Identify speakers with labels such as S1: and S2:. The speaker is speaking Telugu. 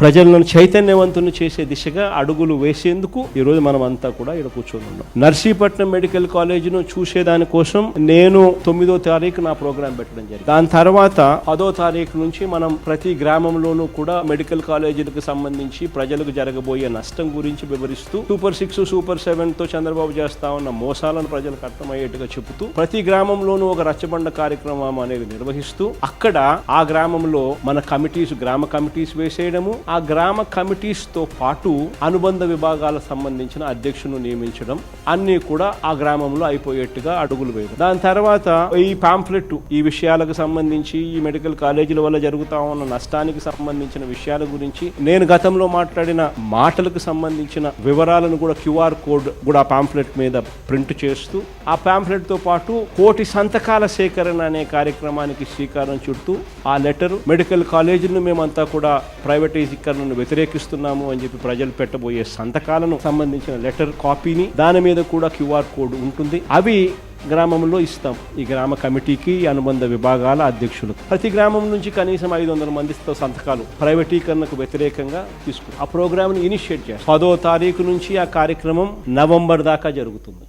S1: ప్రజలను చైతన్యవంతుని చేసే దిశగా అడుగులు వేసేందుకు ఈరోజు మనం అంతా కూడా ఇక్కడ కూర్చొని ఉన్నాం. నర్సీపట్నం మెడికల్ కాలేజీను చూసేదాని కోసం నేను తొమ్మిదో తారీఖు నా ప్రోగ్రాం పెట్టడం జరిగింది. దాని తర్వాత పదో తారీఖు నుంచి మనం ప్రతి గ్రామంలోనూ కూడా మెడికల్ కాలేజీలకు సంబంధించి ప్రజలకు జరగబోయే నష్టం గురించి వివరిస్తూ సూపర్ సిక్స్ సూపర్ సెవెన్తో చంద్రబాబు చేస్తా ఉన్న మోసాలను ప్రజలకు అర్థమయ్యేట్టుగా చెబుతూ ప్రతి గ్రామంలోనూ ఒక రచ్చబండ కార్యక్రమం అనేది నిర్వహిస్తూ అక్కడ ఆ గ్రామంలో మన కమిటీస్ గ్రామ కమిటీస్ వేసేయడము ఆ గ్రామ కమిటీస్తో పాటు అనుబంధ విభాగాలకు సంబంధించిన అధ్యక్షును నియమించడం అన్నీ కూడా ఆ గ్రామంలో అయిపోయేట్టుగా అడుగులు వేయడం. దాని తర్వాత ఈ పాంఫ్లెట్ ఈ విషయాలకు సంబంధించి ఈ మెడికల్ కాలేజీల వల్ల జరుగుతా ఉన్న నష్టానికి సంబంధించిన విషయాల గురించి నేను గతంలో మాట్లాడిన మాటలకు సంబంధించిన వివరాలను కూడా క్యూఆర్ కోడ్ కూడా పాంప్లెట్ పాంఫ్లెట్ మీద ప్రింట్ చేస్తూ ఆ పాంఫ్లెట్తో పాటు కోటి సంతకాల సేకరణ అనే కార్యక్రమానికి శ్రీకారం చుడుతూ ఆ లెటర్ మెడికల్ కాలేజీలను మేమంతా కూడా ప్రైవేటైజీకరణను వ్యతిరేకిస్తున్నాము అని చెప్పి ప్రజలు పెట్టబోయే సంతకాలను సంబంధించిన లెటర్ కాపీని దాని మీద కూడా క్యూఆర్ కోడ్ ఉంటుంది. అవి గ్రామంలో ఇస్తాం. ఈ గ్రామ కమిటీకి ఈ అనుబంధ విభాగాల అధ్యక్షులకు ప్రతి గ్రామం నుంచి కనీసం ఐదు వందల మందితో సంతకాలు ప్రైవేటీకరణకు వ్యతిరేకంగా తీసుకు ఆ ప్రోగ్రామ్ని ఇనిషియేట్ చేస్తాం. పదో తారీఖు నుంచి ఆ కార్యక్రమం నవంబర్ దాకా జరుగుతుంది.